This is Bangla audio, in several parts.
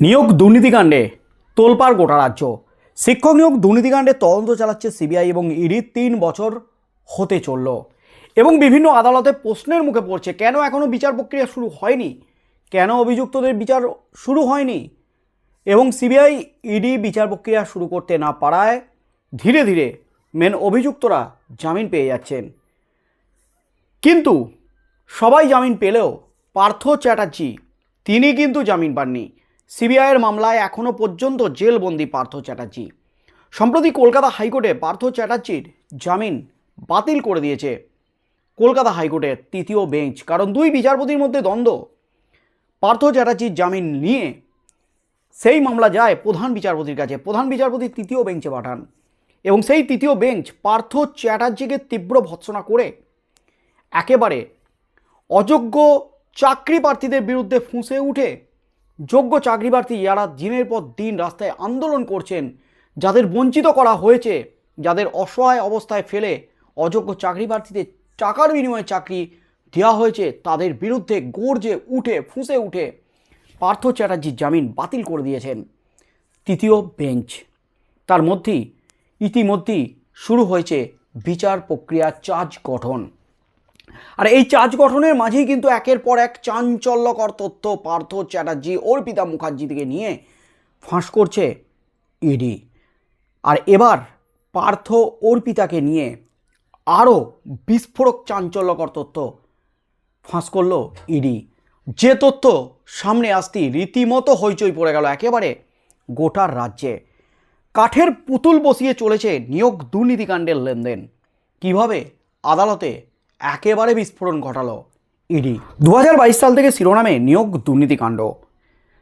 নিয়োগ দুর্নীতিকাণ্ডে তোলপাড় গোটা রাজ্য। শিক্ষক নিয়োগ দুর্নীতিকাণ্ডে তদন্ত চালাচ্ছে সিবিআই এবং ইডি তিন বছর হতে চলল। এবং বিভিন্ন আদালতে প্রশ্নের মুখে পড়ছে, কেন এখনও বিচার প্রক্রিয়া শুরু হয়নি? কেন অভিযুক্তদের বিচার শুরু হয়নি? এবং সিবিআই, ইডি বিচার প্রক্রিয়া শুরু করতে না পারায় ধীরে ধীরে মেন অভিযুক্তরা জামিন পেয়ে যাচ্ছেন। কিন্তু সবাই জামিন পেলেও পার্থ চ্যাটার্জি, তিনি কিন্তু জামিন পাননি। সিবিআইয়ের মামলায় এখনও পর্যন্ত জেলবন্দি পার্থ চ্যাটার্জি। সম্প্রতি কলকাতা হাইকোর্টে পার্থ চ্যাটার্জির জামিন বাতিল করে দিয়েছে। কলকাতা হাইকোর্টের তৃতীয় বেঞ্চ, কারণ দুই বিচারপতির মধ্যে দ্বন্দ্ব। পার্থ চ্যাটার্জির জামিন নিয়ে সেই মামলা যায় প্রধান বিচারপতির কাছে। প্রধান বিচারপতি তৃতীয় বেঞ্চে পাঠান এবং সেই তৃতীয় বেঞ্চ পার্থ চ্যাটার্জিকে তীব্র ভৎসনা করে একেবারে অযোগ্য চাকরি প্রার্থীদের বিরুদ্ধে ফুঁসে উঠে যোগ্য চাকরি প্রার্থী যারা দিনের পর দিন রাস্তায় আন্দোলন করছেন, যাদের বঞ্চিত করা হয়েছে, যাদের অসহায় অবস্থায় ফেলে অযোগ্য চাকরি প্রার্থীদের টাকার বিনিময়ে চাকরি দেওয়া হয়েছে, তাদের বিরুদ্ধে গর্জে উঠে, ফুঁসে উঠে পার্থ চ্যাটার্জির জামিন বাতিল করে দিয়েছেন। তৃতীয় বেঞ্চ। তার মধ্যেই, ইতিমধ্যেই শুরু হয়েছে বিচার প্রক্রিয়া চার্জ গঠন। আর এই চার্জ গঠনের মাঝেই কিন্তু একের পর এক চাঞ্চল্যকর তথ্য পার্থ চ্যাটার্জি অর্পিতা মুখার্জি থেকে নিয়ে ফাঁস করছে ইডি। আর এবার পার্থ অর্পিতাকে নিয়ে আরও বিস্ফোরক চাঞ্চল্যকর তথ্য ফাঁস করল ইডি। যে তথ্য সামনে আসতেই রীতিমতো হইচই পড়ে গেল একেবারে গোটার রাজ্যে। কাঠের পুতুল বসিয়ে চলেছে নিয়োগ দুর্নীতিকাণ্ডের লেনদেন। কীভাবে আদালতে একেবারে বিস্ফোরণ ঘটালো ইডি। দু হাজার বাইশ সাল থেকে শিরোনামে নিয়োগ দুর্নীতিকাণ্ড।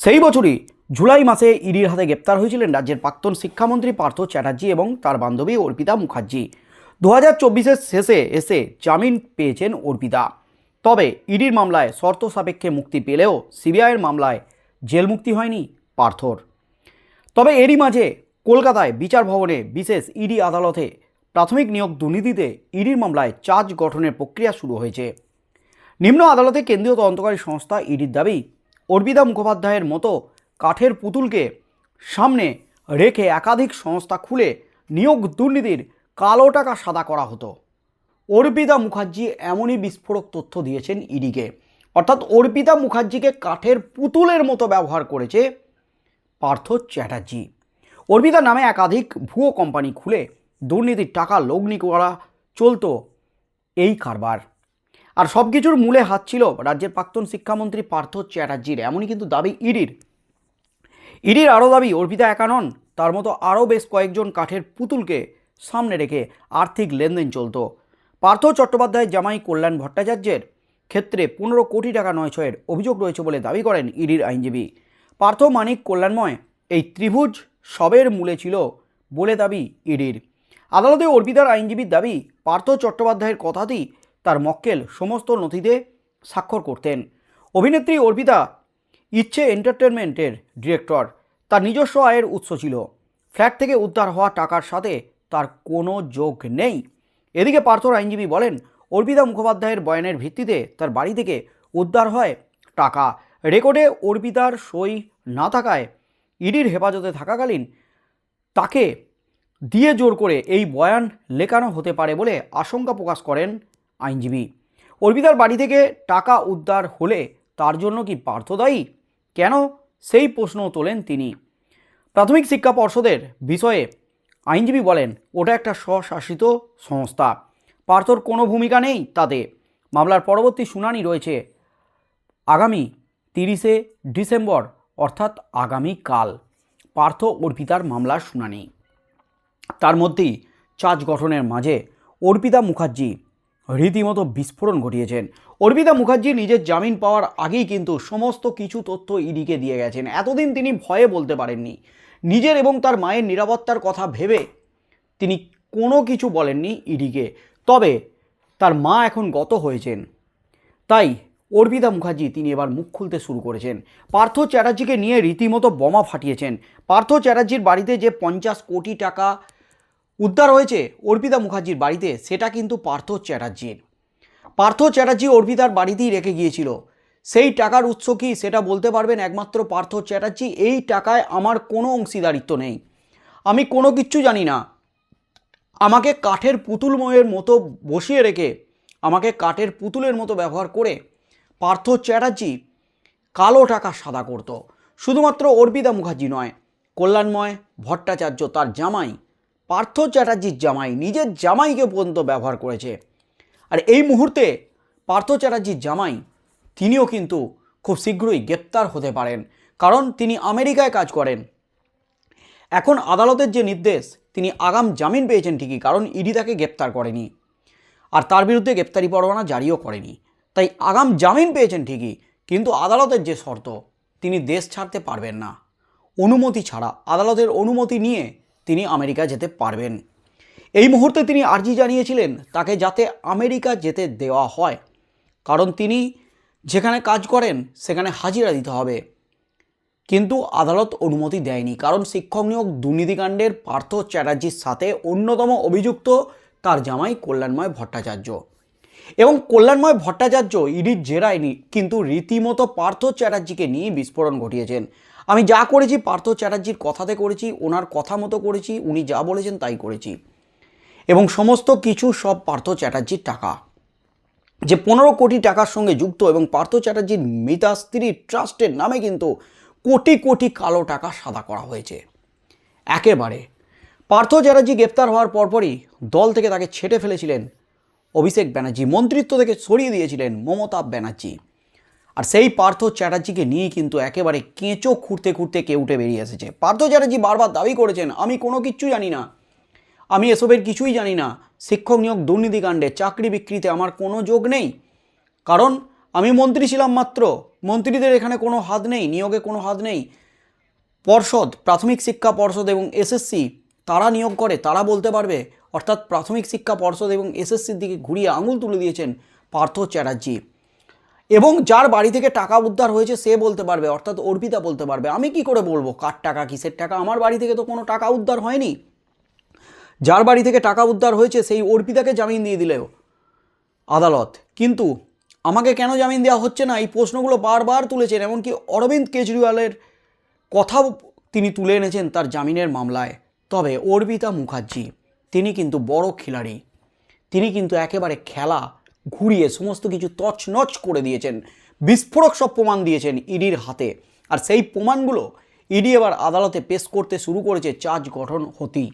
সেই বছরই জুলাই মাসে ইডির হাতে গ্রেপ্তার হয়েছিলেন রাজ্যের প্রাক্তন শিক্ষামন্ত্রী পার্থ চ্যাটার্জি এবং তার বান্ধবী অর্পিতা মুখার্জি। দু হাজার শেষে এসে জামিন পেয়েছেন অর্পিতা। তবে ইডির মামলায় শর্ত সাপেক্ষে মুক্তি পেলেও সিবিআইয়ের মামলায় জেল মুক্তি হয়নি পার্থর। তবে এরই মাঝে কলকাতায় বিচার ভবনে বিশেষ ইডি আদালতে প্রাথমিক নিয়োগ দুর্নীতিতে ইডির মামলায় চার্জ গঠনের প্রক্রিয়া শুরু হয়েছে। নিম্ন আদালতে কেন্দ্রীয় তদন্তকারী সংস্থা ইডির দাবি, অর্পিতা মুখোপাধ্যায়ের মতো কাঠের পুতুলকে সামনে রেখে একাধিক সংস্থা খুলে নিয়োগ দুর্নীতির কালো টাকা সাদা করা হতো। অর্পিতা মুখার্জি এমনই বিস্ফোরক তথ্য দিয়েছেন ইডিকে। অর্থাৎ অর্পিতা মুখার্জিকে কাঠের পুতুলের মতো ব্যবহার করেছে পার্থ চ্যাটার্জি। অর্পিতা নামে একাধিক ভুয়ো কোম্পানি খুলে দুর্নীতির টাকা লগ্নি করা চলতো এই কারবার। আর সব কিছুর মূলে হাত ছিল রাজ্যের প্রাক্তন শিক্ষামন্ত্রী পার্থ চ্যাটার্জির। এমনই কিন্তু দাবি ইডির। ইডির আরও দাবি, অর্পিতা একানন তার মতো আরও বেশ কয়েকজন কাঠের পুতুলকে সামনে রেখে আর্থিক লেনদেন চলতো। পার্থ চট্টোপাধ্যায়ের জামাই কল্যাণ ভট্টাচার্যের ক্ষেত্রে পনেরো কোটি টাকা নয় ছয়ের অভিযোগ রয়েছে বলে দাবি করেন ইডির আইনজীবী। পার্থ মানিক কল্যাণময়, এই ত্রিভুজ সবের মূলে ছিল বলে দাবি ইডির। আদালতে অর্পিতার আইনজীবীর দাবি, পার্থ চট্টোপাধ্যায়ের কথাতেই তার মক্কেল সমস্ত নথিতে স্বাক্ষর করতেন। অভিনেত্রী অর্পিতা ইচ্ছে এন্টারটেনমেন্টের ডিরেক্টর। তার নিজস্ব আয়ের উৎস ছিল। ফ্ল্যাট থেকে উদ্ধার হওয়া টাকার সাথে তার কোনো যোগ নেই। এদিকে পার্থর আইনজীবী বলেন, অর্পিতা মুখোপাধ্যায়ের বয়ানের ভিত্তিতে তার বাড়ি থেকে উদ্ধার হয় টাকা। রেকর্ডে অর্পিতার সই না থাকায় ইডির হেফাজতে থাকাকালীন তাকে দিয়ে জোর করে এই বয়ান লেখানো হতে পারে বলে আশঙ্কা প্রকাশ করেন আইনজীবী। অর্পিতার বাড়ি থেকে টাকা উদ্ধার হলে তার জন্য কি পার্থদায়ী কেন? সেই প্রশ্ন তোলেন তিনি। প্রাথমিক শিক্ষা পর্ষদের বিষয়ে আইনজীবী বলেন, ওটা একটা স্বশাসিত সংস্থা। পার্থর কোনো ভূমিকা নেই তাতে। মামলার পরবর্তী শুনানি রয়েছে আগামী তিরিশে ডিসেম্বর, অর্থাৎ আগামীকাল। পার্থ অর্পিতার মামলার শুনানি। তার মধ্যেই চার্জ গঠনের মাঝে অর্পিতা মুখার্জি রীতিমতো বিস্ফোরণ ঘটিয়েছেন। অর্পিতা মুখার্জি নিজের জামিন পাওয়ার আগেই কিন্তু সমস্ত কিছু তথ্য ইডিকে দিয়ে গেছেন। এতদিন তিনি ভয়ে বলতে পারেননি। নিজের এবং তার মায়ের নিরাপত্তার কথা ভেবে তিনি কোনো কিছু বলেননি ইডিকে। তবে তার মা এখন গত হয়েছেন। তাই অর্পিতা মুখার্জি তিনি এবার মুখ খুলতে শুরু করেছেন। পার্থ চ্যাটার্জিকে নিয়ে রীতিমতো বোমা ফাটিয়েছেন। পার্থ চ্যাটার্জির বাড়িতে যে পঞ্চাশ কোটি টাকা উদ্ধার হয়েছে অর্পিতা মুখার্জির বাড়িতে, সেটা কিন্তু পার্থ চ্যাটার্জির। পার্থ চ্যাটার্জি অর্পিতার বাড়িতেই রেখে গিয়েছিল। সেই টাকার উৎস কি সেটা বলতে পারবেন একমাত্র পার্থ চ্যাটার্জি? এই টাকায় আমার কোনো অংশীদারিত্ব নেই। আমি কোনো কিচ্ছু জানি না। আমাকে কাঠের পুতুলময়ের মতো বসিয়ে রেখে, আমাকে কাঠের পুতুলের মতো ব্যবহার করে পার্থ চ্যাটার্জি কালো টাকা সাদা করত। শুধুমাত্র অর্পিতা মুখার্জি নয়, কল্যাণময় ভট্টাচার্য তার জামাই পার্থ চ্যাটার্জির জামাই, নিজের জামাইকে পর্যন্ত ব্যবহার করেছে। আর এই মুহূর্তে পার্থ চ্যাটার্জির জামাই, তিনিও কিন্তু খুব শীঘ্রই গ্রেপ্তার হতে পারেন, কারণ তিনি আমেরিকায় কাজ করেন। এখন আদালতের যে নির্দেশ, তিনি আগাম জামিন পেয়েছেন ঠিকই, কারণ ইডি তাকে গ্রেপ্তার করেনি। আর তার বিরুদ্ধে গ্রেপ্তারি পরোয়ানা জারিও করেনি। তাই আগাম জামিন পেয়েছেন ঠিকই, কিন্তু আদালতের যে শর্ত, তিনি দেশ ছাড়তে পারবেন না। অনুমতি ছাড়া, আদালতের অনুমতি নিয়ে তিনি আমেরিকা যেতে পারবেন। এই মুহূর্তে তিনি আর্জি জানিয়েছিলেন তাকে যাতে আমেরিকা যেতে দেওয়া হয়। কারণ তিনি যেখানে কাজ করেন, সেখানে হাজিরা দিতে হবে। কিন্তু আদালত অনুমতি দেয়নি, কারণ শিক্ষক নিয়োগ দুর্নীতিকাণ্ডের পার্থ চ্যাটার্জির সাথে অন্যতম অভিযুক্ত তার জামাই কল্যাণময় ভট্টাচার্য। এবং কল্যাণময় ভট্টাচার্য ইডির জেরায়নি কিন্তু রীতিমতো পার্থ চ্যাটার্জিকে নিয়ে বিস্ফোরণ ঘটিয়েছেন। আমি যা করেছি, পার্থ চ্যাটার্জির কথাতে করেছি, ওনার কথা মতো করেছি, উনি যা বলেছেন তাই করেছি। এবং সমস্ত কিছু সব পার্থ চ্যাটার্জির টাকা। যে পনেরো কোটি টাকার সঙ্গে যুক্ত এবং পার্থ চ্যাটার্জির মৃতা স্ত্রীর ট্রাস্টের নামে কিন্তু কোটি কোটি কালো টাকা সাদা করা হয়েছে। একেবারে। পার্থ চ্যাটার্জি গ্রেপ্তার হওয়ার পরপরই দল থেকে তাকে ছেটে ফেলেছিলেন অভিষেক ব্যানার্জি, মন্ত্রিত্ব থেকে সরিয়ে দিয়েছিলেন মমতা ব্যানার্জি। আর সেই পার্থ চ্যাটার্জিকে নিয়ে কিন্তু একেবারে কেঁচো খুঁড়তে খুঁড়তে কে উঠে বেরিয়ে এসেছে। পার্থ চ্যাটার্জি বারবার দাবি করেছেন, আমি কোনো কিচ্ছু জানি না। আমি এসবের কিছুই জানি না। শিক্ষক নিয়োগ দুর্নীতিকাণ্ডে চাকরি বিক্রিতে আমার কোনো যোগ নেই। কারণ আমি মন্ত্রী ছিলাম মাত্র। মন্ত্রীদের এখানে কোনো হাত নেই, নিয়োগে কোনো হাত নেই। পর্ষদ, প্রাথমিক শিক্ষা পর্ষদ এবং এসএসসি, তারা নিয়োগ করে, তারা বলতে পারবে। অর্থাৎ প্রাথমিক শিক্ষা পর্ষদ এবং এসএসসির দিকে ঘুরিয়ে আঙুল তুলে দিয়েছেন পার্থ চ্যাটার্জি। এবং যার বাড়ি থেকে টাকা উদ্ধার হয়েছে, সে বলতে পারবে, অর্থাৎ অর্পিতা বলতে পারবে। আমি কি করে বলব? কার টাকা, কিসের টাকা? আমার বাড়ি থেকে তো কোনো টাকা উদ্ধার হয়নি। যার বাড়ি থেকে টাকা উদ্ধার হয়েছে, সেই অর্পিতাকে জামিন দিয়ে দিলেও। আদালত। কিন্তু আমাকে কেন জামিন দেওয়া হচ্ছে না? এই প্রশ্নগুলো বারবার তুলেছেন, এমনকি অরবিন্দ কেজরিওয়ালের কথাও তিনি তুলে এনেছেন তার জামিনের মামলায়। তবে অর্পিতা মুখার্জি, তিনি কিন্তু বড় খিলাড়ি। তিনি কিন্তু একেবারে খেলা ঘুরিয়ে সমস্ত কিছু তছনছ করে দিয়েছেন। বিস্ফোরক সব প্রমাণ দিয়েছেন ইডির হাতে। আর সেই প্রমাণগুলো ইডি এবার আদালতে পেশ করতে শুরু করেছে, চার্জ গঠন হতেই।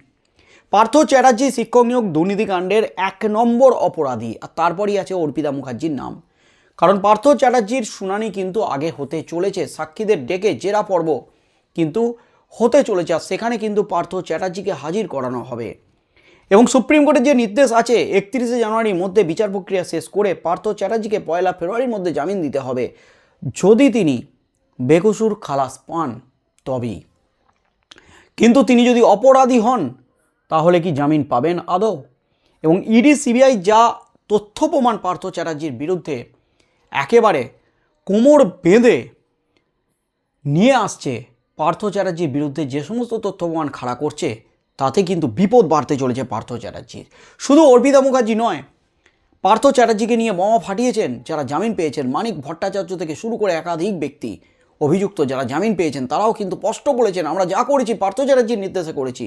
পার্থ চ্যাটার্জি শিক্ষক নিয়োগ দুর্নীতিকাণ্ডের এক নম্বর অপরাধী। আর তারপরই আছে অর্পিতা মুখার্জির নাম। কারণ পার্থ চ্যাটার্জির শুনানি কিন্তু আগে হতে চলেছে, সাক্ষীদের ডেকে জেরা পর্ব কিন্তু হতে চলেছে। আর সেখানে কিন্তু পার্থ চ্যাটার্জিকে হাজির করানো হবে। এবং সুপ্রিম কোর্টের যে নির্দেশ আছে, একত্রিশে জানুয়ারির মধ্যে বিচার প্রক্রিয়া শেষ করে পার্থ চ্যাটার্জিকে পয়লা ফেব্রুয়ারির মধ্যে জামিন দিতে হবে। যদি তিনি বেকসুর খালাস পান, তবেই। কিন্তু তিনি যদি অপরাধী হন, তাহলে কি জামিন পাবেন আদৌ? এবং ইডি, সিবিআই যা তথ্য প্রমাণ পার্থ চ্যাটার্জির বিরুদ্ধে একেবারে কোমর বেঁধে নিয়ে আসছে, পার্থ চ্যাটার্জির বিরুদ্ধে যে সমস্ত তথ্য প্রমাণ খাড়া করছে তাতে কিন্তু বিপদ বাড়তে চলেছে পার্থ চ্যাটার্জির শুধু অর্পিতা মুখার্জি নয়, পার্থ চ্যাটার্জিকে নিয়ে বোমা ফাটিয়েছেন, যারা জামিন পেয়েছেন, মানিক ভট্টাচার্য থেকে শুরু করে একাধিক ব্যক্তি। অভিযুক্ত যারা জামিন পেয়েছেন, তারাও কিন্তু স্পষ্ট বলেছেন, আমরা যা করেছি, পার্থ চ্যাটার্জির নির্দেশে করেছি।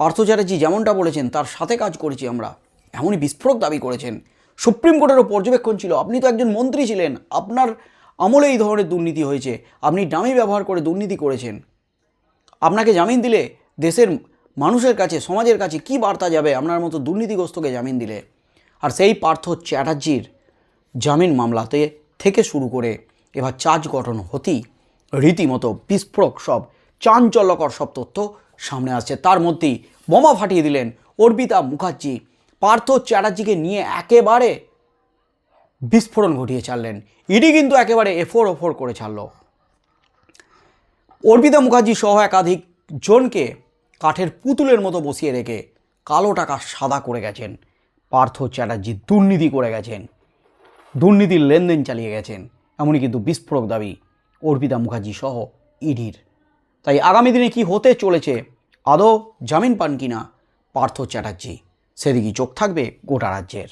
পার্থ চ্যাটার্জি যেমনটা বলেছেন, তার সাথে কাজ করেছি আমরা, এমনই বিস্ফোরক দাবি করেছেন। সুপ্রিম কোর্টেরও পর্যবেক্ষণ ছিল, আপনি তো একজন মন্ত্রী ছিলেন, আপনার আমলে এই ধরনের দুর্নীতি হয়েছে, আপনি ডামি ব্যবহার করে দুর্নীতি করেছেন। আপনাকে জামিন দিলে দেশের মানুষের কাছে, সমাজের কাছে কি বার্তা যাবে? আপনার মতো দুর্নীতিগ্রস্তকে জামিন দিলে। আর সেই পার্থ চ্যাটার্জির জামিন মামলাতে থেকে শুরু করে এবার চার্জ গঠন হতেই রীতিমতো বিস্ফোরক সব, চাঞ্চল্যকর সব তথ্য সামনে আসছে। তার মধ্যেই বোমা ফাটিয়ে দিলেন অর্পিতা মুখার্জি। পার্থ চ্যাটার্জিকে নিয়ে একেবারে বিস্ফোরণ ঘটিয়ে ছাড়লেন। ইডি কিন্তু একেবারে এফোর ওফোর করে ছাড়ল। অর্পিতা মুখার্জি সহ একাধিক জনকে কাঠের পুতুলের মতো বসিয়ে রেখে কালো টাকা সাদা করে গেছেন। পার্থ চ্যাটার্জি দুর্নীতি করে গেছেন। দুর্নীতির লেনদেন চালিয়ে গেছেন। এমনই কিন্তু বিস্ফোরক দাবি অর্পিতা মুখার্জি সহ ইডির। তাই আগামী দিনে কি হতে চলেছে, আদৌ জামিন পান কিনা পার্থ চ্যাটার্জি? সেদিকেই চোখ থাকবে গোটা রাজ্যের।